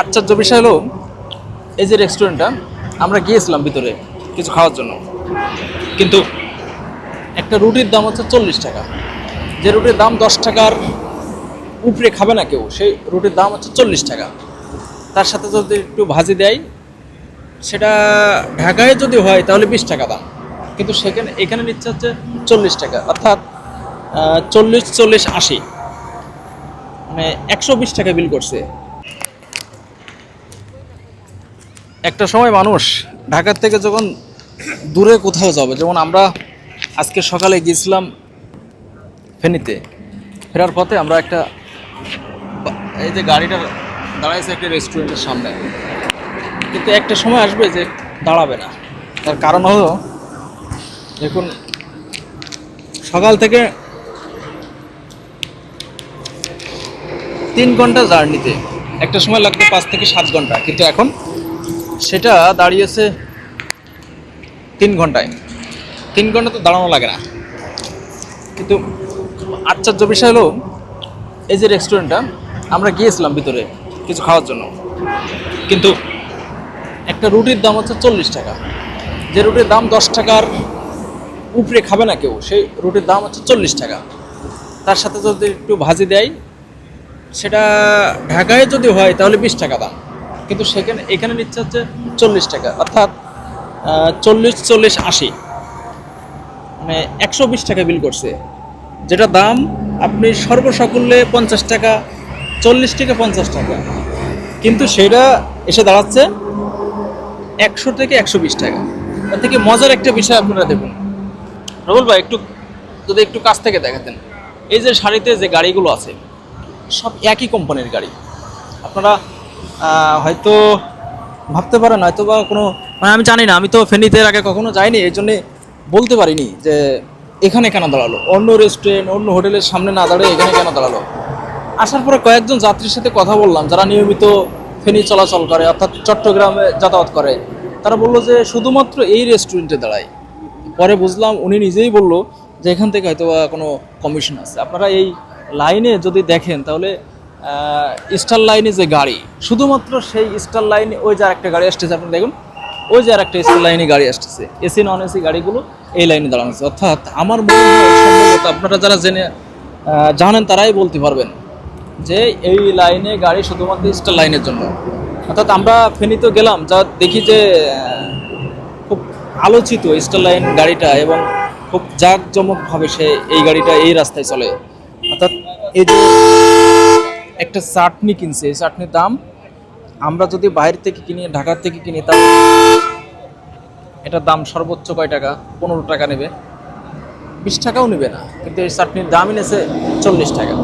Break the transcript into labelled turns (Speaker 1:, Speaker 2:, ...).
Speaker 1: আশ্চর্য বিষয় হলো, এই যে রেস্টুরেন্টটা আমরা গিয়েছিলাম ভিতরে কিছু খাওয়ার জন্য। কিন্তু একটা রুটির দাম হচ্ছে চল্লিশ টাকা। যে রুটির দাম দশ টাকার উপরে খাবে না কেউ, সেই রুটির দাম হচ্ছে চল্লিশ টাকা। তার সাথে যদি একটু ভাজি দেয়, সেটা ঢাকায় যদি হয়, তাহলে বিশ টাকা দাম। কিন্তু সেখানে, এখানে নিচ্ছে হচ্ছে চল্লিশ টাকা, অর্থাৎ চল্লিশ চল্লিশ, আশি। মানে একশো বিশ টাকা বিল করছে। একটা সময় মানুষ ঢাকার থেকে যখন দূরে কোথাও যাবে, যেমন আমরা আজকে সকালে গিয়েছিলাম ফেনীতে, ফেরার পথে আমরা একটা এই যে গাড়িটা দাঁড়াইছে একটা রেস্টুরেন্টের সামনে। কিন্তু একটা সময় আসবে যে দাঁড়াবে না। তার কারণ হলো, দেখুন, সকাল থেকে তিন ঘণ্টা জার্নিতে, একটা সময় লাগবে পাঁচ থেকে সাত ঘণ্টা, কিন্তু এখন সেটা দাঁড়িয়েছে তিন ঘন্টায়। তিন ঘণ্টা তো দাঁড়ানো লাগে না। কিন্তু আশ্চর্য বিষয় হলো, এই যে রেস্টুরেন্টটা আমরা গিয়েছিলাম ভিতরে কিছু খাওয়ার জন্য। কিন্তু একটা রুটির দাম হচ্ছে চল্লিশ টাকা। যে রুটির দাম দশ টাকার উপরে খাবে না কেউ, সেই রুটির দাম হচ্ছে চল্লিশ টাকা। তার সাথে যদি একটু ভাজি দেয়, সেটা ঢাকায় যদি হয় তাহলে বিশ টাকা দাম। কিন্তু সেখানে, এখানে নিচ্ছে হচ্ছে চল্লিশ টাকা, অর্থাৎ চল্লিশ চল্লিশ, আশি। মানে একশো বিশ টাকা বিল করছে। যেটা দাম আপনি সর্বসাকুল্যে পঞ্চাশ টাকা, চল্লিশ থেকে পঞ্চাশ টাকা। কিন্তু সেটা এসে দাঁড়াচ্ছে একশো থেকে একশো বিশ টাকা। তার থেকে মজার একটা বিষয় আপনারা দেখুন। রবুল ভাই, একটু, যদি একটু কাছ থেকে দেখাতেন। এই যে শাড়িতে যে গাড়িগুলো আছে, সব একই কোম্পানির গাড়ি। আপনারা হয়তো ভাবতে পারেন হয়তো বা কোনো মানে আমি জানি না, আমি তো ফেনীতে আগে কখনো যাইনি, এই জন্যে বলতে পারিনি যে এখানে কেন দাঁড়াল। অন্য রেস্টুরেন্ট অন্য হোটেলের সামনে না দাঁড়িয়ে এখানে কেন দাঁড়াল? আসার পরে কয়েকজন যাত্রীর সাথে কথা বললাম, যারা নিয়মিত ফেনী চলাচল করে, অর্থাৎ চট্টগ্রামে যাতায়াত করে, তারা বলল যে শুধুমাত্র এই রেস্টুরেন্টে দাঁড়ায়। পরে বুঝলাম উনি নিজেই বলল যে এখান থেকে হয়তো কোনো কমিশন আছে। আপনারা এই লাইনে যদি দেখেন, তাহলে স্টার লাইনে যে গাড়ি, শুধুমাত্র সেই স্টার লাইনে ওই যে আরেকটা গাড়ি আসতেছে, আপনি দেখুন, ওই যে আরেকটা স্টার লাইনে গাড়ি আসতেছে এসি নন এসি গাড়িগুলো এই লাইনে দাঁড়ানো আছে। অর্থাৎ আমার মনে হয় সম্ভবত আপনারা যারা জেনে জানেন, তারাই বলতে পারবেন যে এই লাইনে গাড়ি শুধুমাত্র স্টার লাইনের জন্য। অর্থাৎ আমরা ফেনীতে গেলাম, যা দেখি যে খুব আলোচিত স্টার লাইন গাড়িটা এবং খুব জাঁকজমকভাবে সে এই গাড়িটা এই রাস্তায় চলে। অর্থাৎ এই যে একটা চাটনি কিনছে, এই চাটনির দাম আমরা যদি বাইরে থেকে কিনি, ঢাকার থেকে কিনি, তাহলে এটার দাম সর্বোচ্চ কয় টাকা? পনেরো টাকা নেবে। বিশ টাকাও নেবে না, কিন্তু এই চাটনির দামই নেছে চল্লিশ টাকা।